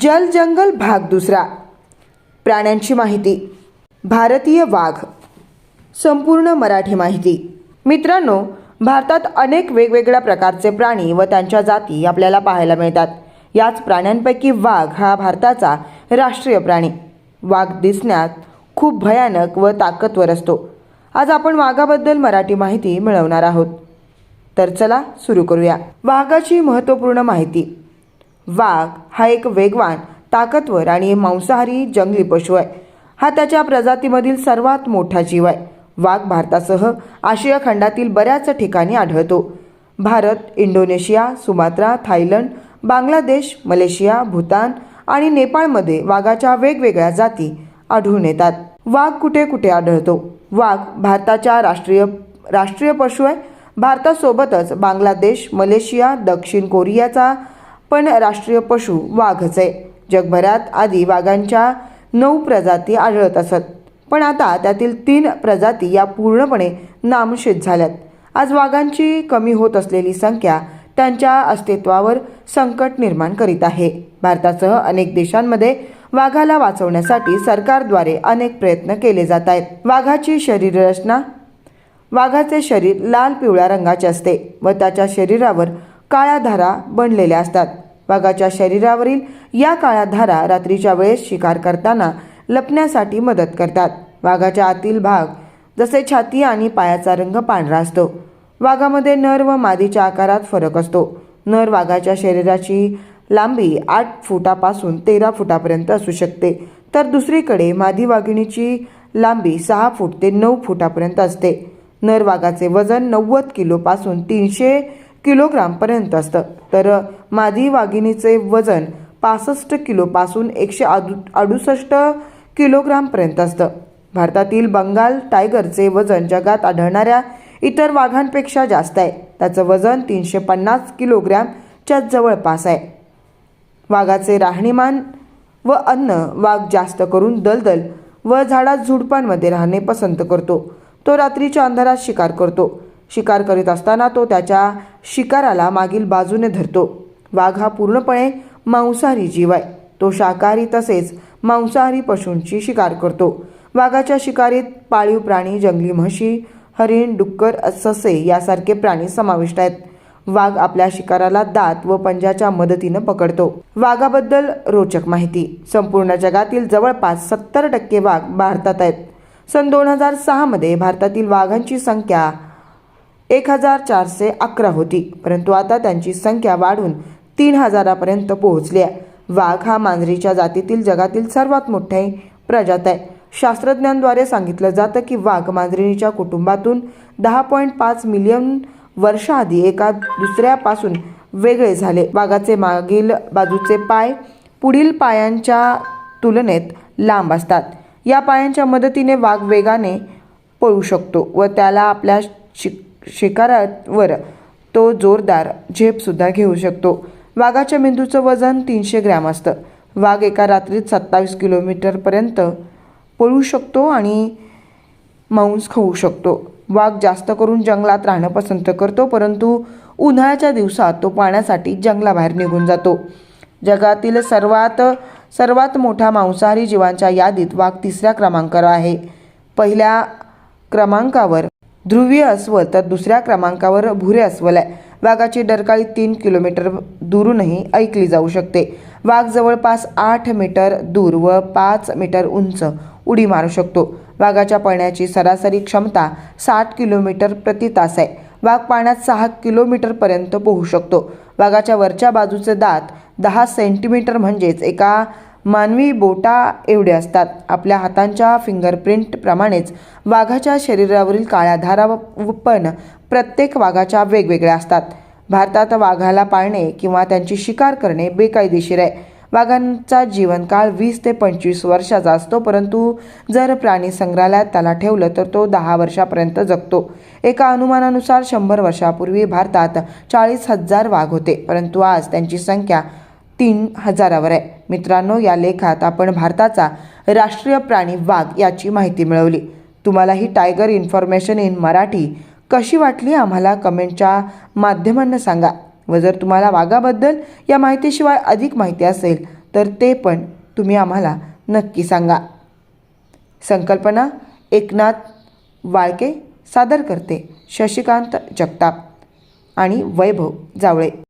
जल जंगल भाग दुसरा. प्राण्यांची माहिती. भारतीय वाघ. संपूर्ण मराठी माहिती. मित्रांनो भारतात अनेक वेगवेगळ्या प्रकारचे प्राणी व त्यांच्या जाती आपल्याला पाहायला मिळतात. याच प्राण्यांपैकी वाघ हा भारताचा राष्ट्रीय प्राणी. वाघ दिसण्यात खूप भयानक व ताकदवर असतो. आज आपण वाघाबद्दल मराठी माहिती मिळवणार आहोत. तर चला सुरू करूया. वाघाची महत्त्वपूर्ण माहिती. वाघ हा एक वेगवान ताकदवर आणि मांसाहारी जंगली पशु आहे. हा त्याच्या प्रजातीमधील सर्वात मोठा जीव आहे. वाघ भारतासह आशिया खंडातील बऱ्याच ठिकाणी आढळतो. Bharat Indonesia Sumatra Thailand Bangladesh Malaysia Bhutan आणि नेपाळमध्ये वाघाच्या वेगवेगळ्या जाती आढळून येतात. वाघ कुठे कुठे आढळतो? वाघ भारताच्या राष्ट्रीय राष्ट्रीय पशु आहे. भारतासोबतच बांगलादेश मलेशिया दक्षिण कोरियाचा पण राष्ट्रीय पशु वाघच. आहे जगभरात आधी वाघांच्या नऊ प्रजाती आढळत असत. पण आता त्यातील तीन प्रजाती या पूर्णपणे नामशेष झाल्यात. आज वाघांची कमी होत असलेली संख्या त्यांच्या अस्तित्वावर संकट निर्माण करीत आहे. भारतासह अनेक देशांमध्ये वाघाला वाचवण्यासाठी सरकारद्वारे अनेक प्रयत्न केले जात आहेत. वाघाची शरीररचना वाघाचे शरीर लाल पिवळ्या रंगाचे असते व त्याच्या शरीरावर काळ्या धारा बनलेल्या असतात. वाघाच्या शरीरावरील या काळ्या धारा रात्रीच्या वेळेस शिकार करताना लपण्यासाठी मदत करतात. वाघाच्या आतील भाग जसे छाती आणि पायाचा रंग पांढरा असतो. वाघामध्ये नर व मादीच्या आकारात फरक असतो. नर वाघाच्या शरीराची लांबी आठ फुटापासून तेरा फुटापर्यंत असू शकते. तर दुसरीकडे मादी वाघिणीची लांबी सहा फूट ते नऊ फुटापर्यंत असते. नर वाघाचे वजन नव्वद किलोपासून तीनशे किलोग्रामपर्यंत असतं. तर मादी वाघिणीचे वजन पासष्ट किलोपासून एकशे आदु अडुसष्ट किलोग्रामपर्यंत असतं. भारतातील बंगाल टायगरचे वजन जगात आढळणाऱ्या इतर वाघांपेक्षा जास्त आहे. त्याचं वजन तीनशे पन्नास किलोग्रॅमच्या जवळपास आहे. वाघाचे राहणीमान व अन्न वाघ जास्त करून दलदल व झाडात झुडपांमध्ये राहणे पसंत करतो. तो रात्रीच्या अंधारात शिकार करतो. शिकार करीत असताना तो त्याच्या शिकाराला मागील बाजूने धरतो. वाघ हा पूर्णपणे मांसाहारी जीव आहे. तो शाकाहारी तसेच मांसाहारी पशूंची शिकार करतो. वाघाच्या शिकारीत पाळीव प्राणी जंगली म्हशी हरिण डुक्कर ससे यासारखे प्राणी समाविष्ट आहेत. वाघ आपल्या शिकाराला दात व पंजाच्या मदतीनं पकडतो. वाघाबद्दल रोचक माहिती. संपूर्ण जगातील जवळपास सत्तर टक्के वाघ भारतात आहेत. सन दोन हजार सहामध्ये भारतातील वाघांची संख्या एक हजार चारशे अकरा होती. परंतु आता त्यांची संख्या वाढून तीन हजारापर्यंत पोहोचली आहे वाघ हा मांजरीच्या जातीतील जगातील सर्वात मोठे प्रजात आहे. शास्त्रज्ञांद्वारे सांगितलं जातं की वाघ मांजरीच्या कुटुंबातून दहा पॉईंट पाच मिलियन वर्षाआधी एका दुसऱ्यापासून वेगळे झाले. वाघाचे मागील बाजूचे पाय पुढील पायांच्या तुलनेत लांब असतात. या पायांच्या मदतीने वाघ वेगाने पळू शकतो व त्याला आपल्या शिक शिकारावर तो जोरदार झेपसुद्धा घेऊ शकतो. वाघाच्या मेंदूचं वजन तीनशे ग्रॅम असतं. वाघ एका रात्रीत सत्तावीस किलोमीटरपर्यंत पळू शकतो आणि मांस खाऊ शकतो. वाघ जास्त करून जंगलात राहणं पसंत करतो परंतु उन्हाळ्याच्या दिवसात तो पाण्यासाठी जंगलाबाहेर निघून जातो. जगातील सर्वात सर्वात मोठ्या मांसाहारी जीवांच्या यादीत वाघ तिसऱ्या क्रमांकावर आहे. पहिल्या क्रमांकावर ध्रुवीय अस्वल तर दुसऱ्या क्रमांकावर भुरे अस्वल आहे. वाघाची डरकाळी तीन किलोमीटर दुरूनही ऐकली जाऊ शकते. वाघ जवळपास आठ मीटर दूर व पाच मीटर उंच उडी मारू शकतो. वाघाच्या पळण्याची सरासरी क्षमता साठ किलोमीटर प्रति तास आहे. वाघ पाण्यात सहा किलोमीटरपर्यंत पोहू शकतो. वाघाच्या वरच्या बाजूचे दात दहा सेंटीमीटर म्हणजेच एका मानवी बोटा एवढे असतात. आपल्या हातांच्या फिंगरप्रिंटप्रमाणेच वाघाच्या शरीरावरील काळ्या धारा पण प्रत्येक वाघाच्या वेगवेगळ्या असतात. भारतात वाघाला पाळणे किंवा त्यांची शिकार करणे बेकायदेशीर आहे. वाघांचा जीवनकाळ वीस ते पंचवीस वर्षाचा असतो परंतु जर प्राणी संग्रहालयात त्याला ठेवलं तर तो दहा वर्षापर्यंत जगतो. एका अनुमानानुसार शंभर वर्षापूर्वी भारतात चाळीस हजार वाघ होते परंतु आज त्यांची संख्या तीन हजारावर आहे. मित्रांनो या लेखात आपण भारताचा राष्ट्रीय प्राणी वाघ याची माहिती मिळवली. तुम्हाला ही टायगर इन्फॉर्मेशन इन मराठी कशी वाटली आम्हाला कमेंटच्या माध्यमांना सांगा. व जर तुम्हाला वाघाबद्दल या माहितीशिवाय अधिक माहिती असेल तर ते पण तुम्ही आम्हाला नक्की सांगा. संकल्पना एकनाथ वाळके सादर करते. शशिकांत जगताप आणि वैभव जावळे.